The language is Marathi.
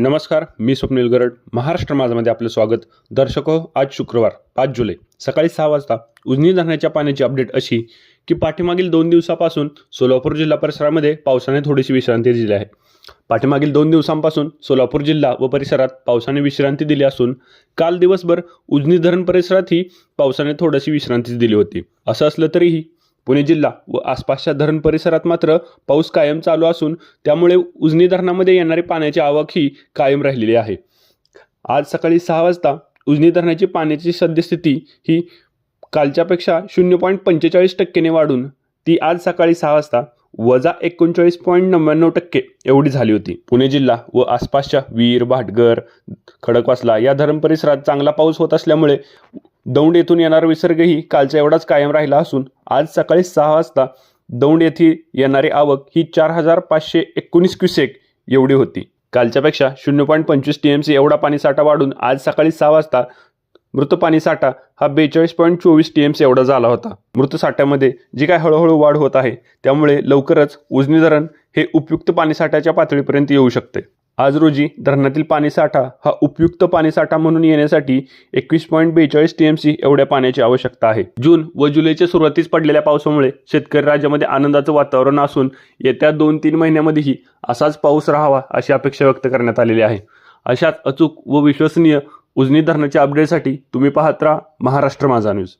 नमस्कार मी स्वप्नील गरड. महाराष्ट्र माझामध्ये आपलं स्वागत. दर्शक आज शुक्रवार पाच जुलै. सकाळी सहा वाजता उजनी धरणाच्या पाण्याची अपडेट अशी की पाठीमागील दोन दिवसापासून सोलापूर जिल्हा परिसरामध्ये पावसाने थोडीशी विश्रांती दिली आहे. पाठीमागील दोन दिवसांपासून सोलापूर जिल्हा व परिसरात पावसाने विश्रांती दिली असून काल दिवसभर उजनी धरण परिसरातही पावसाने थोडीशी विश्रांती दिली होती. असं असलं तरीही पुणे जिल्हा व आसपासच्या धरण परिसरात मात्र पाऊस कायम चालू असून त्यामुळे उजनी धरणामध्ये येणारी पाण्याची आवक ही कायम राहिलेली आहे. आज सकाळी सहा वाजता उजनी धरणाची पाण्याची सद्यस्थिती ही कालच्यापेक्षा शून्य पॉईंट पंचेचाळीस टक्क्याने वाढून ती आज सकाळी सहा वाजता वजा एकोणचाळीस पॉईंट नव्याण्णव टक्के एवढी झाली होती. पुणे जिल्हा व आसपासच्या वीर भाटगर खडकवासला या धरण परिसरात चांगला पाऊस होत असल्यामुळे दौंड येथून येणारा विसर्गही कालचा एवढाच कायम राहिला असून आज सकाळी सहा वाजता दौंड येथे येणारी आवक ही चार हजार पाचशे एकोणीस क्युसेक एवढी होती. कालच्यापेक्षा शून्य पॉईंट पंचवीस टी एम सी एवढा पाणीसाठा वाढून आज सकाळी सहा वाजता मृत पाणीसाठा हा बेचाळीस पॉईंट चोवीस टी एम सी एवढा झाला होता. मृत साठ्यामध्ये जी काय हळूहळू वाढ होत आहे त्यामुळे लवकरच उजनी धरण हे उपयुक्त पाणीसाठ्याच्या पातळीपर्यंत येऊ शकते. आज रोजी धरणातील पाणीसाठा हा उपयुक्त पाणीसाठा म्हणून येण्यासाठी एकवीस पॉईंट बेचाळीस टी एम सी एवढ्या पाण्याची आवश्यकता आहे. जून व जुलैच्या सुरुवातीस पडलेल्या पावसामुळे शेतकरी राज्यामध्ये आनंदाचं वातावरण असून येत्या दोन तीन महिन्यामध्येही असाच पाऊस राहावा अशी अपेक्षा व्यक्त करण्यात आलेली आहे. अशाच अचूक व विश्वसनीय उजनी धरणाच्या अपडेटसाठी तुम्ही पाहत राहा महाराष्ट्र माझा न्यूज